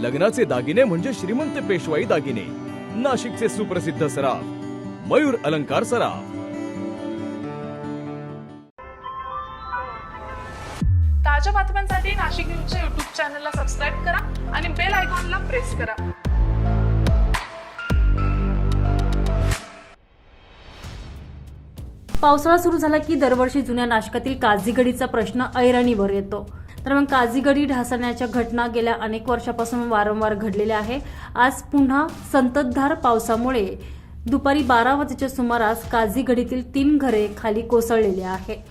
लग्नाचे दागिने म्हणजे श्रीमंत पेशवाई दागिने. नाशिकचे सुप्रसिद्ध सराफ मयूर अलंकार सराफ. ताज्या बातम्यांसाठी नाशिक न्यूजच्या युट्यूब चॅनलला सबस्क्राईब करा आणि बेल आयकॉनला प्रेस करा. पावसाळा सुरू झाला की दरवर्षी जुन्या नाशकातील काझीगडीचा प्रश्न ऐरणीवर येतो. तर मग काझीगडी ढासळण्याच्या घटना गेल्या अनेक वर्षापासून वारंवार घडलेल्या आहे. आज पुन्हा संततधार पावसामुळे दुपारी बारा वाजेच्या सुमारास काझीगडीतील तीन घरे खाली कोसळलेली आहे.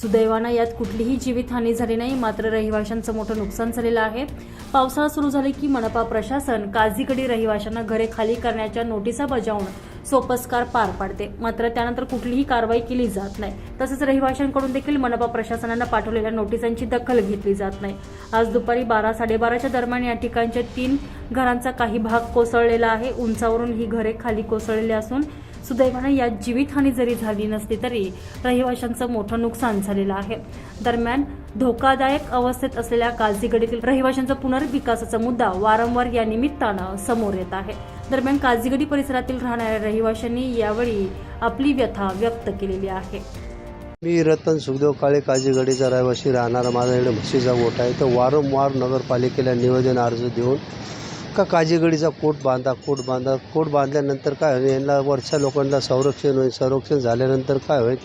सुदैवानं यात कुठलीही जीवितहानी झाली नाही मात्र रहिवाशांचं मोठं नुकसान झालेलं आहे. पावसाळा सुरू झाले की मनपा प्रशासन काझीगडी रहिवाशांना घरे खाली करण्याच्या नोटिसा बजावून सोपस्कार पार पाडते. मात्र त्यानंतर कुठलीही कारवाई केली जात नाही. तसंच रहिवाशांकडून देखील मनपा प्रशासनानं पाठवलेल्या नोटिसांची दखल घेतली जात नाही. आज दुपारी बारा साडेबाराच्या दरम्यान या ठिकाणच्या तीन घरांचा काही भाग कोसळलेला आहे. उंचावरून ही घरे खाली कोसळलेली असून सुदैवानं यात जीवितहानी जरी झाली नसली तरी रहिवाशांचं मोठं नुकसान झालेलं आहे. दरम्यान धोकादायक अवस्थेत असलेल्या काळजीगडीतील रहिवाशांचा पुनर्विकासाचा मुद्दा वारंवार या निमित्तानं समोर येत आहे. दरम्यान काजीगडी परिसरातील राहणाऱ्या रहिवाशांनी यावेळी आपली व्यथा व्यक्त केलेली आहे. मी रतन सुखदेव काळे काजीगडीचा रहिवासी राहणारा. माझा इकडे म्हशीचा गोठा आहे. तर वारंवार नगरपालिकेला निवेदन अर्ज देऊन का काजीगडीचा कोट बांधा कोट बांधा कोट बांधल्यानंतर काय होईल? यांना वरच्या लोकांना संरक्षण होईल. संरक्षण झाल्यानंतर काय होईल?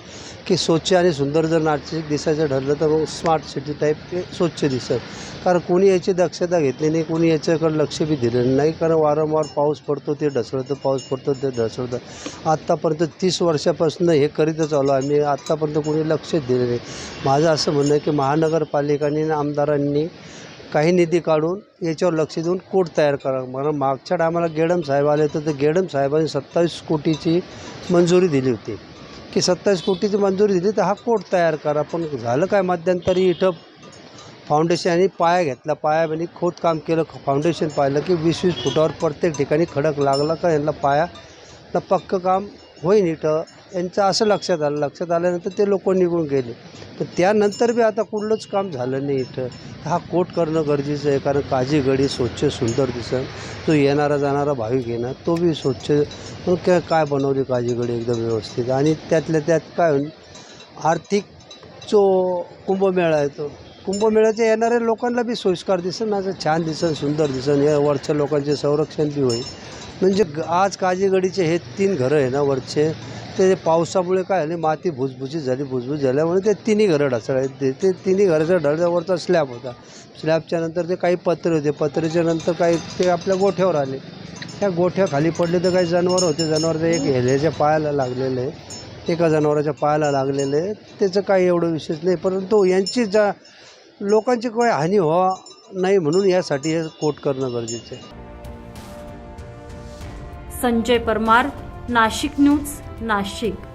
की स्वच्छ आणि सुंदर जर नाशिक दिसायचं ठरलं तर मग स्मार्ट सिटी टाईप स्वच्छ दिसत कारण कोणी याची दक्षता घेतली नाही कोणी याच्याकडे लक्ष बी दिलेलं नाही. कारण वारंवार पाऊस पडतो ते ढसळतं पाऊस पडतो ते ढसळतं. आत्तापर्यंत तीस वर्षापासून हे करीतच आलो आम्ही. आत्तापर्यंत कोणी लक्षच दिलं नाही. माझं असं म्हणणं आहे की महानगरपालिकांनी आमदारांनी काही निधी काढून याच्यावर लक्ष देऊन कोट तयार करा. मला मागच्या टायमाला गेडम साहेब आले होते तर गेडम साहेबांनी सत्तावीस कोटीची मंजुरी दिली होती. की सत्तावीस कोटीची मंजुरी दिली तर हा कोट तयार करा. पण झालं काय मध्यंतरी इथं फाउंडेशन आणि पाया घेतला. पायामध्ये म्हणजे खोदकाम केलं फाउंडेशन पाहिलं की वीस वीस फुटावर प्रत्येक ठिकाणी खडक लागला का? यांना पाया ना पक्कं काम होईन इथं. यांचं असं लक्षात आलं. लक्षात आल्यानंतर ते लोक निघून गेले. पण त्यानंतर बी आता कुठलंच काम झालं नाही इथं. हा कोट करणं गरजेचं आहे कारण काजी गडी स्वच्छ सुंदर दिसन. तो येणारा जाणारा भाविक येणार तो बी स्वच्छ. काय काय बनवली काजी गडी एकदम व्यवस्थित? आणि त्यातल्या त्यात काय होईल? आर्थिक जो कुंभमेळा आहे तो. कुंभमेळ्याच्या येणाऱ्या लोकांना बी सोयीस्कार दिसन असं छान दिसन सुंदर दिसन. या वरच्या लोकांचे संरक्षण बी होईल. म्हणजे आज काजीगडीचे हे तीन घरं आहे ना वरचे ते पावसामुळे काय झाले माती भुसभुशीत झाली भुसभुस झाल्यामुळे ते तिन्ही घरं ढसळले. ते ते तिन्ही घराच्या ढळल्यावरचा स्लॅब होता. स्लॅबच्या नंतर ते काही पत्रे होते. पत्रेच्या नंतर काही ते आपल्या गोठ्यावर आले. त्या गोठ्या खाली पडले तर काही जनावर होते. जनावर एक हेल्याच्या पायाला लागलेलं आहे. एका जनावराच्या पायाला लागलेलं आहे. त्याचं काही एवढं विशेष नाही परंतु यांची जा लोकांची काही हानी व्हा नाही म्हणून यासाठी हे कोट करणं गरजेचं आहे. संजय परमार नाशिक न्यूज. नाशिक.